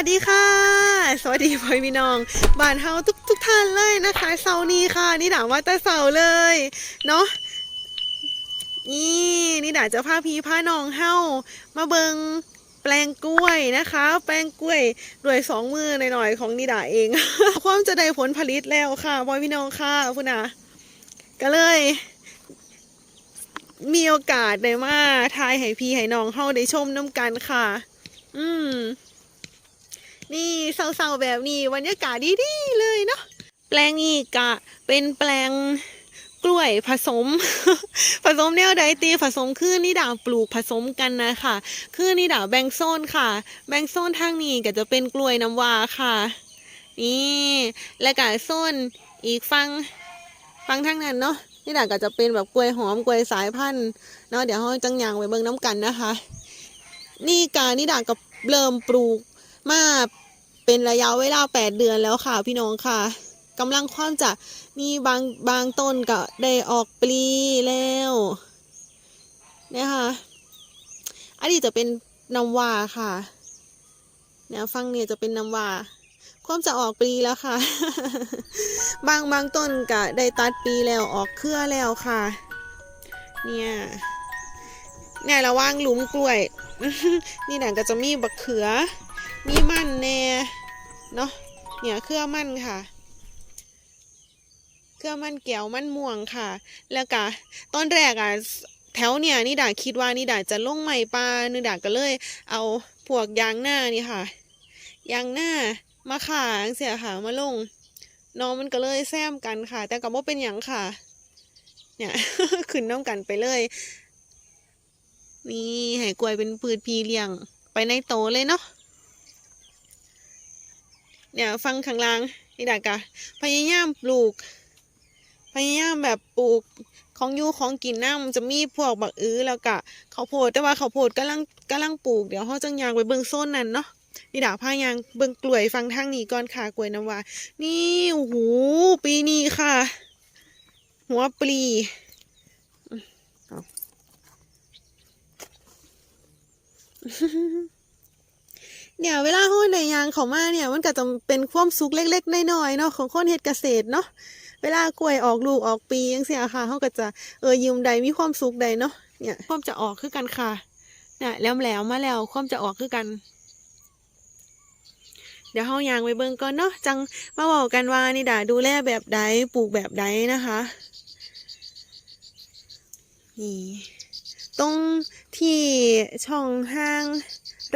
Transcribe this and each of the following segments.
วัสดีค่ะ สวัสดีพ่อพี่น้องบ้านเฮาทุกทุกท่านเลยนะคะเสาร์นี้ค่ะ นี่ด่าว่าแต่เสาร์เลยเนาะนี่นี่ด่าจะพาพี่พาน้องเฮามาเบิงแปลงกล้วยนะคะ แปลงกล้วยด้วยสองมือหน่อยๆของนิดาเอง ความจะได้ผลผลิตแล้วค่ะพ่อพี่น้องค่ะพุ่นนะก็เลย มีโอกาสได้มาทายให้พี่ให้น้องเฮาได้ชมน้ำกันค่ะ อืม เศร้าๆแบบนี้บรรยากาศดีๆเลยเนาะแปลงนี้กะเป็นแปลงกล้วยผสม ผสมแนวใดตีผสมคือนี่ด่างปลูกผสมกันนะคะคือนี่ด่างแบ่งโซนค่ะ แบ่งโซนทางนี้ก็จะเป็นกล้วยน้ำว้าค่ะ นี่และก็โซนอีกฟังฟังทางนั้นเนาะนี่ด่างก็จะเป็นแบบกล้วยหอมกล้วยสายพันธุ์เนาะเดี๋ยวเราจังยางไปเบิ่งน้ำกันนะคะ นี่กานี่ด่างก็เริ่มปลูกมา เป็นระยะเวลา 8 เดือนแล้วค่ะพี่น้องค่ะกำลังความจะมีบางบางต้นก็ได้ออกปลีแล้วเนี่ยค่ะอันนี้จะเป็นน้ำว่าค่ะเนี่ยฟังเนี่ยจะเป็นน้ำว่าความจะออกปลีแล้วค่ะ บางบางต้นก็ได้ตัดปลีแล้วออกเครือแล้วค่ะ เนี่ยเนี่ยระว่างหลุมกล้วย นี่นะก็จะมีบักเขือ มีมันแน่เนาะเนี่ยเครือมันค่ะ เครือมันแก้วมันม่วงค่ะ แล้วก็ตอนแรกอะแถวเนี่ยนี่ดาคิดว่านี่ดาจะลงใหม่ปลานี่ดาก็เลย เอาพวกยางหน้านี่ค่ะยางหน้ามาขางเสียค่ะมาลงน้องมันก็เลยแซมกันค่ะ แต่ก็บ่เป็นหยังค่ะ เนี่ยขึ้นน้ำกันไปเลยนี่ให้กล้วยเป็นพืชพีเลี้ยง ไปในโตเลยเนาะ เนี่ยฟังข้างล่างนี่ดากะพยายามปลูก พยายามแบบปลูกของยูของกินน้ำจะมีพวกบักอื้อแล้วก็ข้าวโพดแต่ว่าข้าวโพดกำลังกำลังปลูกเดี๋ยวเขาจังยางไปเบิ่งโซนนั้นเนาะนี่ดาพายางเบิ่งกล้วยฟังทางนี้ก่อนค่ะกล้วยน้ำว้านี่โอ้โหปีนี้ค่ะ หัวปลีอื เนี่ยเวลาห้อยในยางเขามาเนี่ย มันก็จะเป็นความสุขเล็กๆน้อยๆเนาะของคนเฮ็ดเกษตรเนาะเวลากล้วยออกลูกออกปียังเสียค่ะเขาก็จะเออยืมใดมีความสุขใดเนาะเนี่ยความจะออกคือกันค่ะเนี่ยแหลมๆมาแล้วความจะออกคือกัน เดี๋ยวเฮายางไปเบิ่งก่อนเนาะจังมาบอกกันว่านี่ดาดูแลแบบใดปลูกแบบใดนะคะนี่ตรงที่ช่องห้าง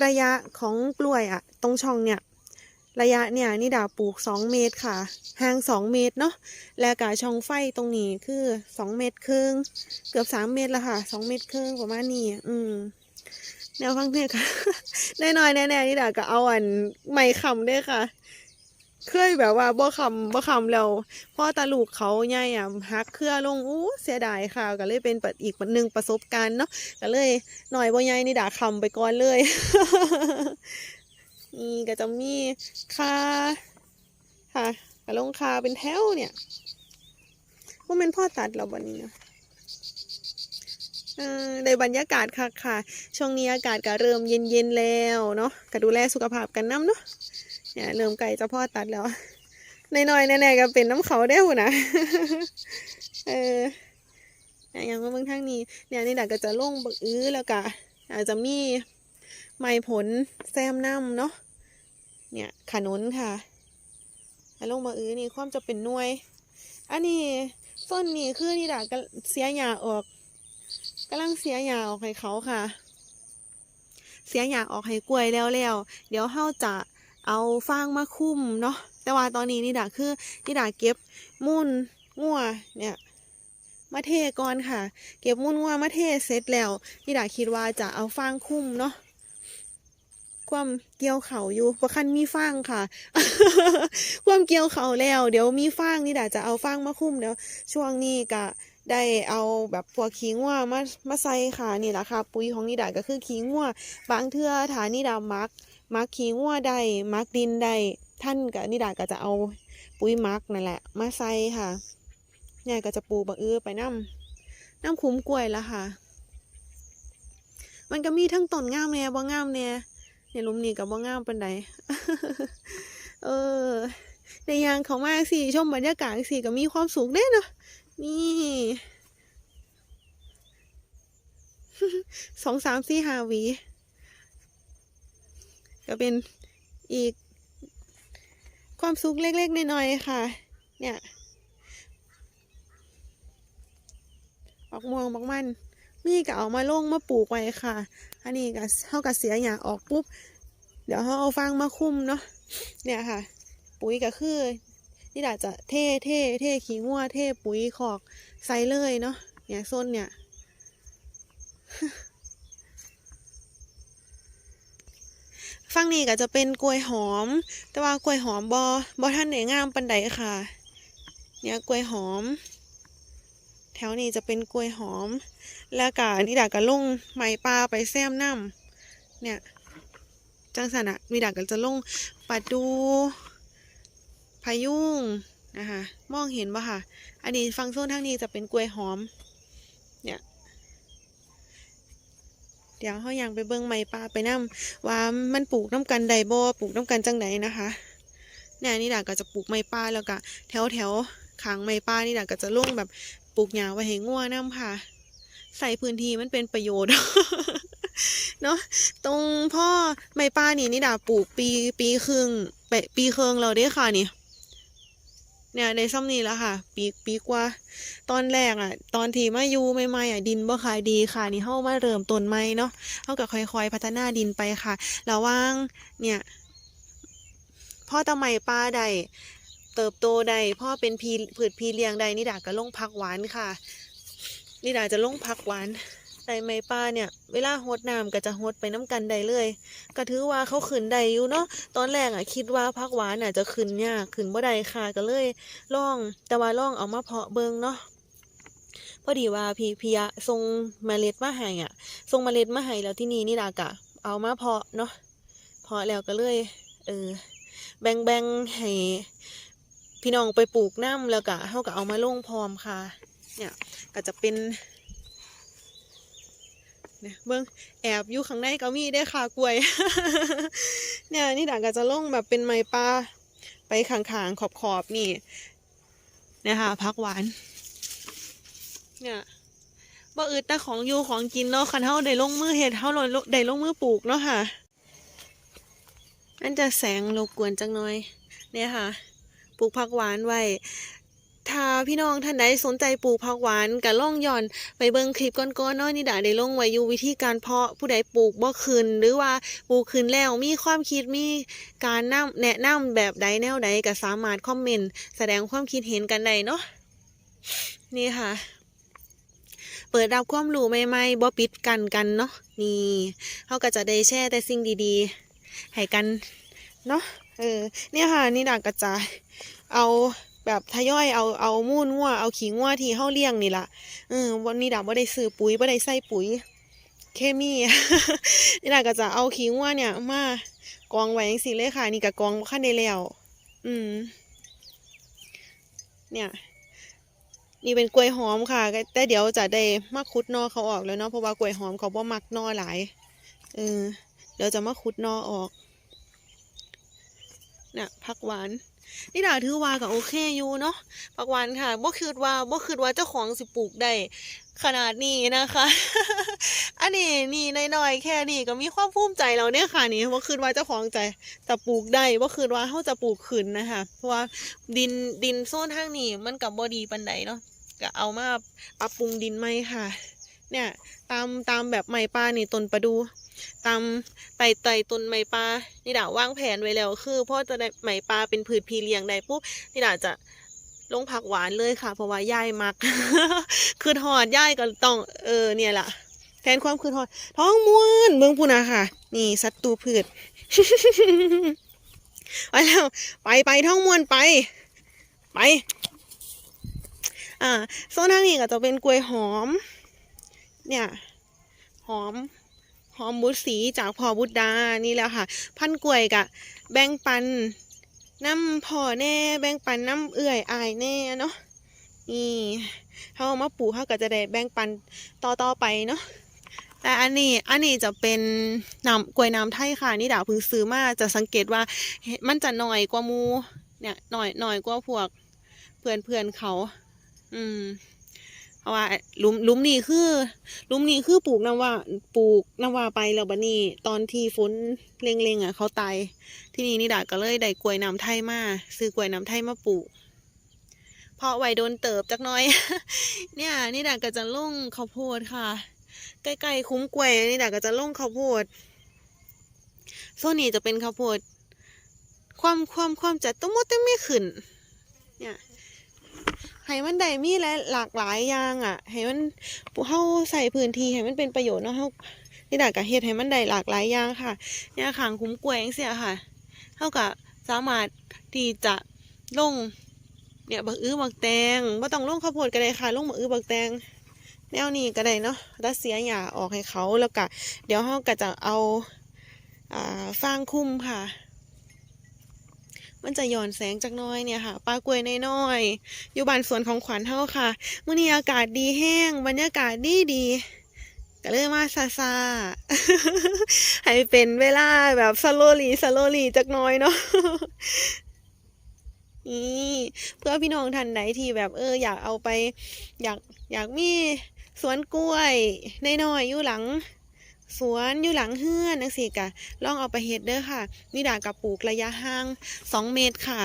ระยะของกล้วยอะตรงช่องเนี่ยระยะเนี่ยนี่ดาปลูก 2 เมตรค่ะ ห่าง 2 เมตรเนาะแล้วกาช่องไฟตรงนี้คือ 2 เมตรครึ่งเกือบ 3 เมตรละค่ะ 2 เมตรครึ่งประมาณนี้อืมแนวฟังเนี่ยค่ะแน่นอนแน่ๆนี่ดาก็เอาอันไม่คำด้วยค่ะ เคยแบบว่าบ่คำบ่คำแล้วพ่อตาลูกเขาใหญ่อะฮักเครือลงอู้เสียดายค่ะ ก็เลยเป็นอีกหนึ่งประสบการณ์เนาะก็เลยหน่อยบ่ใหญ่นี่ด่าคำไปก่อนเลยนี่ก็จะมีคาค่ะกระลงคาเป็นแถวเนี่ยว่าเป็นพ่อตัดเราวันนี้เนาะในบรรยากาศค่ะค่ะ ช่วงนี้อากาศก็เริ่มเย็นๆแล้วเนาะก็ดูแลสุขภาพกันน้ำเนาะ เนี่ยเริ่มไก่จะพ่อตัดแล้วน้อยๆแน่ๆก็เป็นน้ำเขาได้หูนะเออเนี่ยอย่างว่าเมืองทางนี้ เนี่ยนี่ดาก็จะลงบักอื้อแล้วก็อาจจะมีไม้ผลแซมน้ำเนาะเนี่ยขนุนค่ะแล้วลงบักอื้อนี่ความจะเป็นน่วย อันนี้ส้นนี่คือนี่ดาก็เสียหยาออกกำลังเสียหยาออกให้เขาค่ะ เสียหยาออกให้กล้วยแล้วแล้วเดี๋ยวเฮาจะ เอาฟางมาคุ้มเนาะแต่ว่าตอนนี้นี่ดาคือนี่ดาเก็บมูลงัวเนี่ยมาเทก่อนค่ะ เก็บมูลงัวมาเทเสร็จแล้วนี่ดาคิดว่าจะเอาฟางคุ้มเนาะความเกี่ยวเขาอยู่ประคันมีฟางค่ะ ความเกี่ยวเขาแล้ว เดี๋ยวมีฟางนี่ดาจะเอาฟางมาคุ้มเดี๋ยวช่วงนี้ก็ได้เอาแบบพวกขี้งัวมามาใส่ค่ะนี่แหละค่ะ ปุ๋ยของนิดาก็คือขี้งัวบางเทื่อฐานนิดามัก มักขี้งัวได้มักดินได้ท่านกับนิดาก็จะเอาปุ๋ยมักนั่นแหละ มาใส่ค่ะเนี่ยก็จะปูบักอื้อไปน้ำน้ำคุ้มกล้วยละค่ะ มันก็มีทั้งต้นงามแน่บ่งามแน่เนี่ยลุมนี้กับว่างามปันใดเออในยางเขามากสิชมบรรยากาศสิก็มีความสุขเด้เนาะนี่สองสามสี่ห้าวี ก็เป็นอีกความสุขเล็ก ๆ น้อยๆค่ะ เนี่ยบักม่วงบักมัน มีก็เอามาลงมาปลูกไว้ค่ะ อันนี้ก็เท่ากับเสียหยาออกปุ๊บ เดี๋ยวเขาเอาฟางมาคุมเนาะ เนี่ยค่ะ ปุ๋ยก็คือ นี่ดาจะเท่เท่เท่ขี้งัวเท่ปุ๋ยขอกใส่เลยเนาะ เนี่ยส้นเนี่ย ฝั่งนี้ก็จะเป็นกล้วยหอม แต่ว่ากล้วยหอมบอบอท่านไหนงามปันใดค่ะ เนี่ยกล้วยหอม แถวนี้จะเป็นกล้วยหอม แล้วก็นี่ดาก็ลงไม้ปลาไปแซมน้ำเนี่ยจังสันอะมีดาก็จะลงปลาดูพายุงนะคะมองเห็นปะค่ะ อันนี้ฟังโซนทางนี้จะเป็นกล้วยหอม เนี่ย เดี๋ยวเขายังไปเบิ้งไม้ปลาไปน้ำว่ามันปลูกน้ำกันใดบ่ปลูกน้ำกันจังไหนนะคะเนี่ยนี่ดาก็จะปลูกไม้ปลาแล้วก็แถวแถวขางไม้ปลานี่ดาก็จะลุ่งแบบปลูกหญ้าไว้ให้งัวน้ำค่ะ ใส่พื้นที่มันเป็นประโยชน์เนาะตรงพ่อไม้ป้านี่นี่ดาปลูกปีปีครึ่งไปปีครึ่งเราได้ค่ะนี่ เนี่ยในซ้ำนี้แล้วค่ะ ปีปีกว่า ตอนแรกอะ ตอนที่มาอยู่ใหม่ๆอะดินบ่ขายดีค่ะ นี่เฮามาเริ่มต้นใหม่เนาะเฮาก็ค่อยๆ พัฒนาดินไปค่ะระว่างเนี่ยพ่อตะไม้ป้าใดเติบโตใดพ่อเป็นพีผืดพีเลี้ยงใดนี่ดาก็ลงพักหวานค่ะนี่ดาจะลงพักหวาน ใส่ไม้ป้าเนี่ย เวลาหดน้ำก็จะหดไปน้ำกันได้เลยก็ถือว่าเขาขึ้นได้อยู่เนาะตอนแรกอะคิดว่าพักหวานน่ะจะขึ้นยากขึ้นบ่ได้ค่ะก็เลยล่อง แต่ว่าล่องเอามาเพาะเบิงเนาะพอดีว่าพี่พิยะส่งเมล็ดมาให้อะส่งเมล็ดมาให้แล้วที่นี่นี่ดากะ เอามาเพาะเนาะเพาะแล้วก็เลยเออแบ่งแบ่งให้พี่น้องไปปลูกน้ำแล้วก็เฮาก็เอามาลงพร้อมค่ะ เนี่ยก็จะเป็น เนี่ยเบิ้งแอบอยู่ข้างในก็มีได้ค่ะกล้วย เนี่ยนี่ด่างก็จะลงแบบเป็นไม้ปลาไปข้างๆขอบๆนี่เนี่ยค่ะพักหวาน เนี่ยบ่อึดแต่ของอยู่ของกินเนาะคันเฮาได้ลงมือเฮ็ดเฮาเลยได้ลงมือปลูกเนาะค่ะอันจะแสงรบกวนจังน่อย เนี่ยค่ะ ปลูกผักหวานไว้ ถ้าพี่น้องท่านใดสนใจปลูกผักหวานก็ล่องย่อนไปเบิ่งคลิปก่อนๆเนาะนี่ดาได้ลงไว้อยู่วิธีการเพาะผู้ใดปลูกบ่ขึ้นหรือว่าปลูกขึ้นแล้วมีความคิดมีการนำแนะนำแบบใดแนวใดก็สามารถคอมเมนต์แสดงความคิดเห็นกันได้เนาะนี่ค่ะ เปิดรับความรู้ใหม่ๆบ่ปิดกันกันเนาะนี่เขาก็จะได้แชร์แต่สิ่งดีๆให้กันเนาะเออเนี่ยค่ะนี่ดากระจายเอา แบบทยอยเอาเอามูนงัวเอาขี้งัวที่เฮาเลี้ยงนี่ล่ะเออวันนี้ดาบ่ได้ซื้อปุ๋ยบ่ได้ใส่ปุ๋ย เคมีนี่ดาก็จะเอาขี้งัวเนี่ย มากองไว้จังซี่เลยค่ะ นี่ก็กองบ่คันได้แล้วอืม เนี่ย นี่เป็นกล้วยหอมค่ะ แต่เดี๋ยวจะได้มาขุดนอเขาออกแล้วเนาะเพราะว่ากล้วยหอมเขาบ่มักนอหลายเออเดี๋ยวจะมาขุดนอออกน่ะผักหวาน นี่ดาถือว่าก็โอเคอยู่เนาะผักวานค่ะบ่คิดว่าบ่คิดว่าเจ้าของสิปลูกได้ขนาดนี้นะคะ อันนี้นี่น้อยๆแค่นี้ก็มีความภูมิใจแล้วเนี่ยค่ะนี่บ่คิดว่าเจ้าของใจจะปลูกได้บ่คิดว่าเฮาจะปลูกขึ้นนะคะ เพราะว่าดินดินโซนทางนี้มันก็บ่ดีปานใดเนาะก็เอามาปรับปรุงดินไหมค่ะ เนี่ยตามตามแบบไม้ปลานี่ต้นประดู ตามไต่ไต่ต้นไม้ปลานี่ดาวางแผนไว้แล้วคือพ่อจะได้ไม้ปลาเป็นผืชพีเลี้ยงได้ปุ๊บนี่ดาจะลงผักหวานเลยค่ะ เพราะว่าย่ายมัก คือทอดย่ายก็ต้องเออเนี่ยแหละแทนความคือทอด ท้องม้วนเมืองพูนะค่ะ นี่ศัตรูพืชไปแล้วไปไปท้องม้วนไป ไป อ่าโซนทางนี้ก็จะเป็นกล้วยหอม เนี่ย หอม หอมบุตรสีจากพ่อบุตรดานี่แหละค่ะ พันกล้วยกะ แบ่งปันน้ำพ่อแน่แบ่งปันน้ำเอื่อยอายแน่เนาะนี่เขาเอามาปลูกเขาก็จะได้แบ่งปันต่อต่อๆไปเนาะแต่อันนี้อันนี้จะเป็นน้ำกล้วยน้ำไทยค่ะ นี่ดาวพิ่งซื้อมาจะสังเกตว่ามันจะหน่อยกว่ามูเนี่ยหน่อยหน่อยกว่าพวกเพื่อนเพื่อนเขา อืม เพราะว่าลุมลุมนี่คือลุมนี่คือปลูกน้ำว่าปลูกน้ำว่าไปแล้วบัดนี้ ตอนที่ฝนเล็งๆอะเขาตายที่นี่นี่ดาก็เลยได้กล้วยน้ำไทยมาซื้อกล้วยน้ำไทยมาปลูกเพราะไว้โดนเติบจักน้อย เนี่ยนี่ดาก็จะลงข้าวโพดค่ะ ใกล้ๆคุ้มกล้วยนี่ดาก็จะลงข้าวโพดโซนนี้จะเป็นข้าวโพด ความความความจัดต้องมดต้องไม่ขึ้น เนี่ย ให้มันได้มีและหลากหลายอย่างอะให้มันเฮาใส่พื้นที่ให้มันเป็นประโยชน์เนาะเฮานี่ดาก็เฮ็ดให้มันได้หลากหลายอย่างค่ะเนี่ยขางคุ้มกล้วยจังซี่ค่ะเฮาก็สามารถที่จะลงเนี่ยบักอื้อบักแตงบ่ต้องลงข้าวโพดก็ได้ค่ะลงบักอื้อบักแตงแนวนี้ก็ได้เนาะรัสเซียหยาออกให้เขาแล้วก็เดี๋ยวเขาก็จะเอาอ่าฟางคุ้มค่ะ มันจะย่อนแสงจากน้อยเนี่ยค่ะปลากล้วยน้อยๆอยู่บ้านสวนของขวัญเฮาค่ะมื้อนี้อากาศดีแห้ง บรรยากาศดีดีก็เลยมาซาซาให้เป็นเวลาแบบสโลลีสโลลีจักน้อยเนาะนี่เพื่อพี่น้องท่านใดที่แบบเออ อยากเอาไป อยากอยากมีสวนกล้วยน้อยๆอยู่หลัง สวนอยู่หลังเฮือนนังสิกะลองเอาไปเฮ็ดเด้อค่ะ นี่ดากับปลูกระยะห่างสองเมตรค่ะ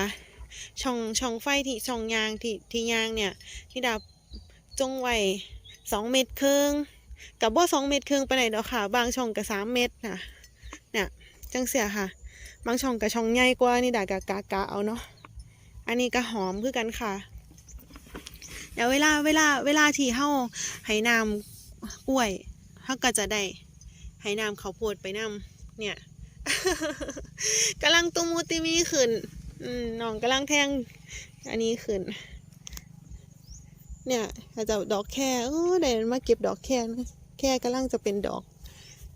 ช่องช่องไฟที่ช่องยางที่ที่ยางเนี่ยที่ดาจงไว้สองเมตรครึ่งกับว่าสองเมตรครึ่งไปไหนใดดอกค่ะ บางช่องกับสามเมตรนะเนี่ยจังเสียค่ะ บางช่องกับช่องใหญ่กว่านี่ดากะกะกะเอาเนาะอันนี้ก็หอมคือกันค่ะเดี๋ยวเวลาเวลาเวลาที่เฮาให้น้ำกล้วยเฮาก็จะได้ ให้น้ำข้าวโพดไปน้ำเนี่ยกำลังตุมูติมีขึ้นน้องกำลังแทง อันนี้ขึ้น เนี่ยอาจจะดอกแค่เออได้มาเก็บดอกแค่แค่กำลังจะเป็นดอก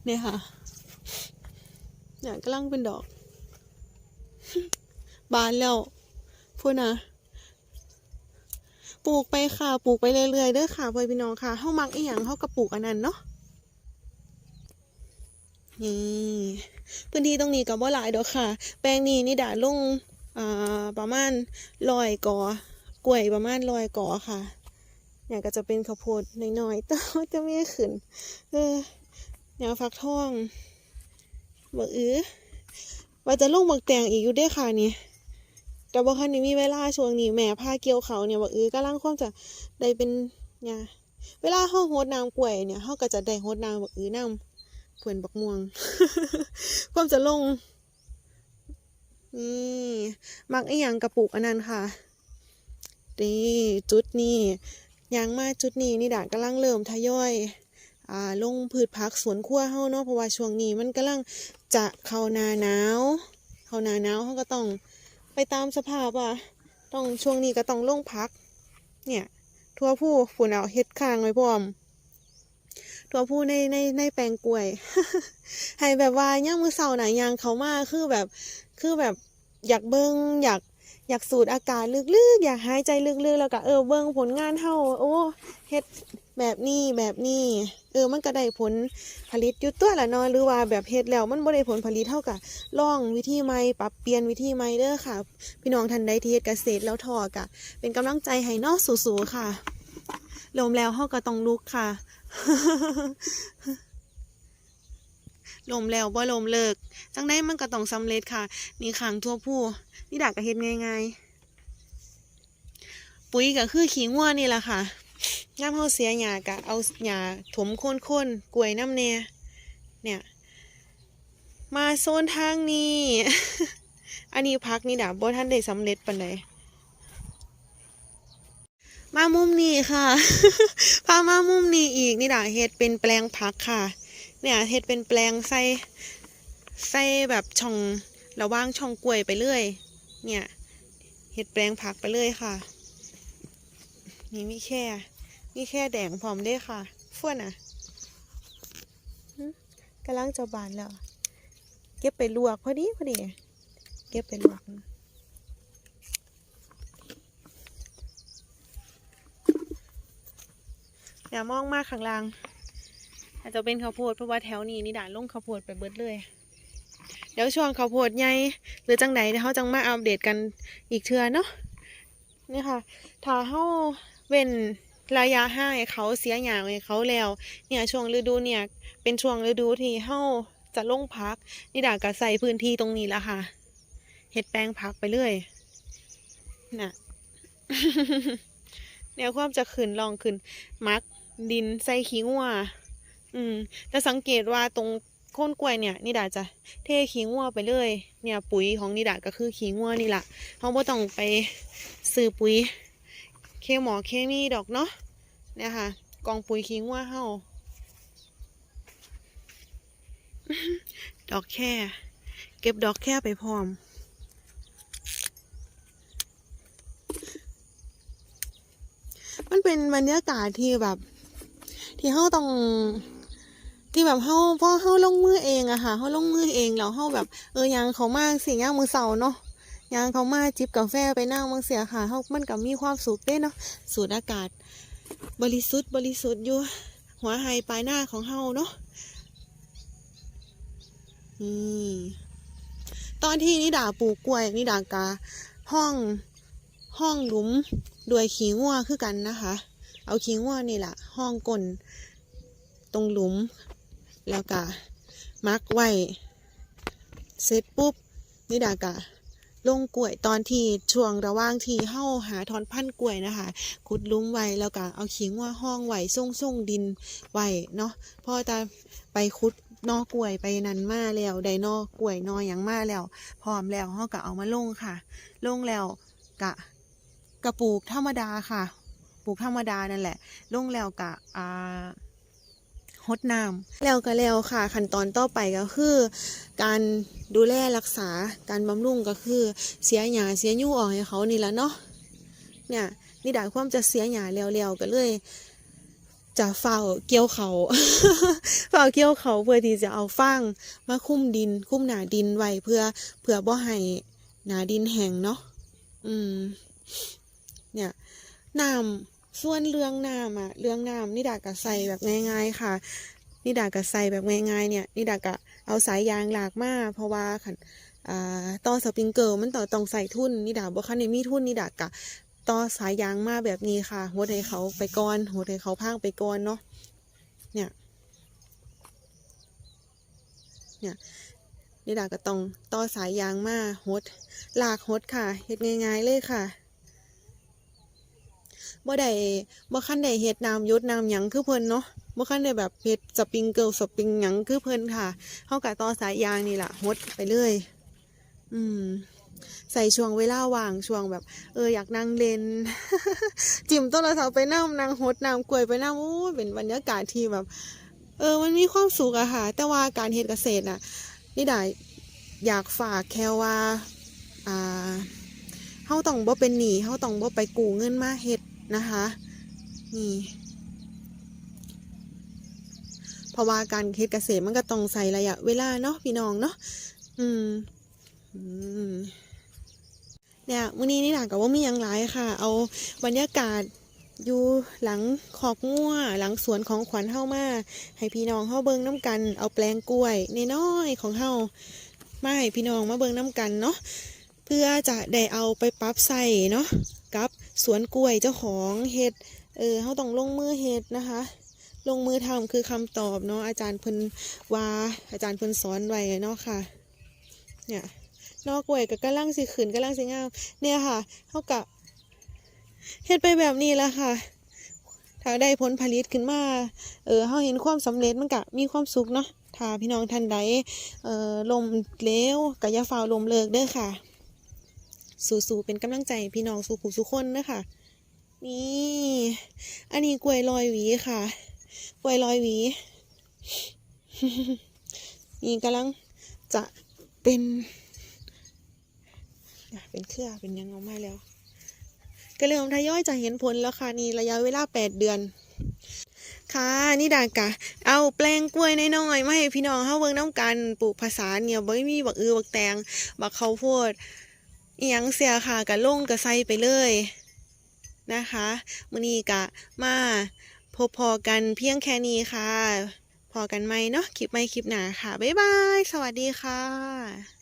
เนี่ยค่ะ เนี่ยกำลังเป็นดอก บานแล้วพูดนะปลูกไปค่ะ ปลูกไปเรื่อยๆเด้อค่ะพ่อพี่น้องค่ะเฮามักอีหยังเฮาก็ปลูกอันนั้นเนาะ นี่พื้นที่ตรงนี้ก็บ่หลายดอกค่ะ แปลงนี้นี่ดาลงอ่าประมาณร้อยกอกล้วยประมาณร้อยกอค่ะเนี่ยก็จะเป็นข้าวโพดน้อยๆแต่ว่าจะไม่ขึ้นเออแนวฟักทองบักอื้อว่าจะลงบักแตงอีกอยู่ด้อค่ะนี่แต่ว่าคันนี้มีเวลาช่วงนี้แม่พาเกี่ยวเขาเนี่ยว่าเออกำลังความจะได้เป็นเนี่ยเวลาเฮาโฮดน้ำกล้วยเนี่ยเฮาก็จะได้โฮดน้ำบักอือน้ำ เพื่อนบักม่วงความจะลง นี่มักไอ้ยังกระปุกอันนั้นค่ะนี่จุดนี้ยางมาจุดนี้นี่ดากำลังเริ่มทยอยอ่าลงพืชผักสวนครัวเฮาเนาะเพราะว่าช่วงนี้มันกำลังจะเข้านาหนาวเข้านาหนาวเฮาก็ต้องไปตามสภาพอะต้องช่วงนี้ก็ต้องลงพัก เนี่ย ทั่วผู้ฝุ่นเอาเฮ็ดค้างไว้พร้อม ทั่วผู้ในในในแปลงกล้วย ให้แบบว่าย่างมือเสาหนังยางเขามาคือแบบ คือแบบอยากเบิ้งอยากอยากสูดอากาศลึกๆ อยากหายใจลึกๆ แล้วก็เออเบิ้งผลงานเฮาโอ้เฮ็ดแบบนี้แบบนี้เออมันก็ได้ผลผลิตอยู่ตัวละเนาะหรือว่าแบบเฮ็ดแล้วมันบ่ได้ผลผลิตเท่ากับล่องวิธีใหม่ปรับเปลี่ยนวิธีใหม่เด้อค่ะ พี่น้องท่านใดที่เฮ็ดเกษตรแล้วทอกะเป็นกำลังใจให้นอสู้ๆค่ะลมแล้วเฮาก็ต้องลุกค่ะ ลมแล้วบ่ลมเลิก จังได้มันก็ต้องสำเร็จค่ะ นี่ขังทั่วผู้ นี่ดักก็เฮ็ดง่ายๆ ปุ๋ยก็คือขี้งัวนี่แหละค่ะย่ามเฮาเสียหญ้าก็เอาหญ้าถมโค่นๆกล้วยน้ำแน่เนี่ย มาโซนทางนี้ อันนี้พักนี่ดาบ่ท่านได้สำเร็จปานใด มามุมนี้ค่ะ พามามุมนี้อีกนี่ดาเฮ็ดเป็นแปลงผักค่ะ เนี่ยเฮ็ดเป็นแปลงใส่ใส่แบบช่องระว่างช่องกล้วยไปเรื่อย เนี่ยเฮ็ดแปลงผักไปเรื่อยค่ะ นี่มีแค่มีแค่แดงพร้อมเด้ค่ะฟ้วนอะกำลังจะบานแล้ว เก็บไปลวกพอดีพอดี เก็บไปลวกนะ อย่ามองมากข้างล่าง อาจจะเป็นข้าวโพดเพราะว่าแถวนี้นี่ด่าลงข้าวโพดไปเบิดเลย เดี๋ยวช่วงข้าวโพดใหญ่หรือจังใดเดี๋ยวเขาจังมาอัปเดตกันอีกเทื่อเนาะนี่ค่ะ ถ้าเขาเว้นระยะห้าเขาเสียหยางเขาแล้ว เนี่ยช่วงฤดูเนี่ยเป็นช่วงฤดูที่เขาจะลงพัก นี่ด่าก็ใส่พื้นที่ตรงนี้แล้วค่ะ เห็ดแปลงผักไปเรื่อยน่ะแนวความจะขึ้นลองขึ้นมัก ดินใส่ขี้งัวอืมแต่สังเกตว่าตรงโค่นกล้วยเนี่ยนิดาจะเทขี้งัวไปเลย เนี่ยปุ๋ยของนิดาก็คือขี้งัวนี่แหละเขาบ่ต้องไปซื้อปุ๋ย เคหมอเคมีดอกเนาะเนี่ยค่ะกองปุ๋ยขี้งัวเฮาดอกแค่ เก็บดอกแค่ไปพร้อมมันเป็นบรรยากาศที่แบบ ที่เฮาต้องที่แบบเฮาพอเฮาลงมือเองอะค่ะเฮาลงมือเองแล้วเฮาแบบเออยางเขามากสิยางมือเสาเนาะยางเขามาจิบกาแฟไปนั่งมังเสียค่ะเฮามันก็มีความสุขเด้เนาะสูดอากาศ บริสุทธิ์บริสุทธิ์อยู่ หัวไฮปลายหน้าของเฮาเนาะนี่ตอนที่นิดาปลูกกล้วยนิดากาห้องห้องหลุมด้วยขี้งัวคือกันนะคะ เอาขี้งัวนี่แหละห้องก้นตรงหลุม แล้วก็มักไว้เสร็จปุ๊บนิดากะลงกล้วยตอนที่ช่วงระว่างที่เฮาหาทอนพันกล้วยนะคะขุดลุมไว้แล้วก็เอาขิงว่าห้องไว้ส่งส่งดินไว้เนาะพอจะไปขุดนอกล้วยไปนันมาแล้วได้นอกล้วยนออย่างมาแล้ว พร้อมแล้วเฮาก็เอามาลงค่ะ ลงแล้วกะกระปลูกธรรมดาค่ะ ปลูกธรรมดานั่นแหละลงแล้วกะอ่าฮดน้ำแล้วก็แล้วค่ะ ขั้นตอนต่อไปก็คือ การดูแลรักษาการบำรุงก็คือ เสียหญ้าเสียยู่ออกให้เขานี่แหละเนาะเนี่ยนี่ดาความจะเสียหญ้าแล้วๆก็เลยจะเฝ้าเกี่ยวเขาเฝ้าเกี่ยวเขาเพื่อที่จะเอาฟางมาคุ้มดิน คุ้มหนาดินไว้เพื่อเพื่อบ่ให้หนาดินแห้งเนาะอืม เนี่ยน้ำ ส่วนเรื่องน้ำอะเรื่องน้ำนี่ดากะใส่แบบง่าย ๆ ค่ะนี่ดากะใส่แบบง่ายๆเนี่ยนี่ดากะเอาสายยางหลากมาเพราะว่าขันอ่าต่อสปริงเกิลมันต่อต้องใส่ทุนนี่ดาบ่คันได้มีทุนนี่ดากะต่อสายยางมาแบบนี้ค่ะหัวให้เขาไปก่อนหัวให้เขาพังไปก่อนเนาะเนี่ยเนี่ยนี่ดาก็ต้องต่อสายยางมาหดลากหดค่ะเฮ็ดง่ายๆเลยค่ะ บ่ได้บ่คันได้เฮ็ดน้ำยดน้ำหยังคือเพิ่นเนาะบ่คันได้แบบเฮ็ดสปริงเกิลสปริงหยังคือเพิ่นค่ะเฮาก็ต่อสายยางนี่ล่ะหดไปเลยอืมใส่ช่วงเวลาว่างช่วงแบบ เอออยากนั่งเล่นจิ้มโทรศัพท์ไปนั่งนั่งหดน้ำกล้วยไปนั่งโอ้เป็นบรรยากาศที่แบบ เออมันมีความสุขอะค่ะ แต่ว่าการเฮ็ดเกษตรน่ะนี่ได้อยากฝากแค่ว่า อ่าเฮาต้องบ่เป็นหนี้เฮาต้องบ่ไปกู้เงินมาเฮ็ด นะคะ นี่เพราะว่าการเฮ็ดเกษตรมันก็ต้องใส่ระยะเวลาเนาะพี่น้องเนาะอืมอืมเนี่ยมื้อนี้นี่หลังกับว่ามียังหลายค่ะ เอาบรรยากาศอยู่หลังคอกงัวหลังสวนของขวัญเฮามา ให้พี่น้องเฮาเบิ่งน้ำกัน เอาแปลงกล้วยนน้อยของเฮามาให้พี่น้องมาเบิ่งน้ำกันเนาะเพื่อจะได้เอาไปปรับใส่เนาะ สวนกล้วยเจ้าของเฮ็ดเออเฮาต้องลงมือเฮ็ดนะคะ ลงมือทำคือคำตอบเนาะอาจารย์เพิ่นว่าอาจารย์เพิ่นสอนไว้เนาะค่ะ เนี่ยนอกกล้วยก็กำลังสิขืนกำลังสิงาม เนี่ยค่ะเฮากะเฮ็ดไปแบบนี้แหละค่ะ ถ้าได้ผลผลิตขึ้นมา เออเฮาเห็นความสำเร็จมันก็มีความสุขเนาะถ้าพี่น้องท่านใดเอ่อลมเลวก็อย่าฝ่าวลมเลิกเด้อค่ะ สู้ๆเป็นกำลังใจพี่น้องสู่ผู้สุคนเด้อค่ะนี่ อันนี้กล้วยลอยหวีค่ะ กล้วยลอยหวี นี่กำลังจะเป็นเป็นเครือเป็นยังออกมาแล้วก็เริ่มทยอยจะเห็นผลแล้วค่ะนี่ระยะเวลาแปดเดือน ค่ะนี่ดากะ เอาแปลงกล้วยน้อยๆมาให้พี่น้องเฮาเบิ่งน้ำกันปลูกผสานเนี่ยบ่มีบักอือบักแตงบักข้าวโพด อียังเสียค่ะกะลงกะใส่ไปเลยนะคะมือนี้กะมาพบพอกันเพียงแค่นี้ค่ะ พอกันไหมเนาะคลิปไม่คลิปหนาค่ะ บ๊ายบาย สวัสดีค่ะ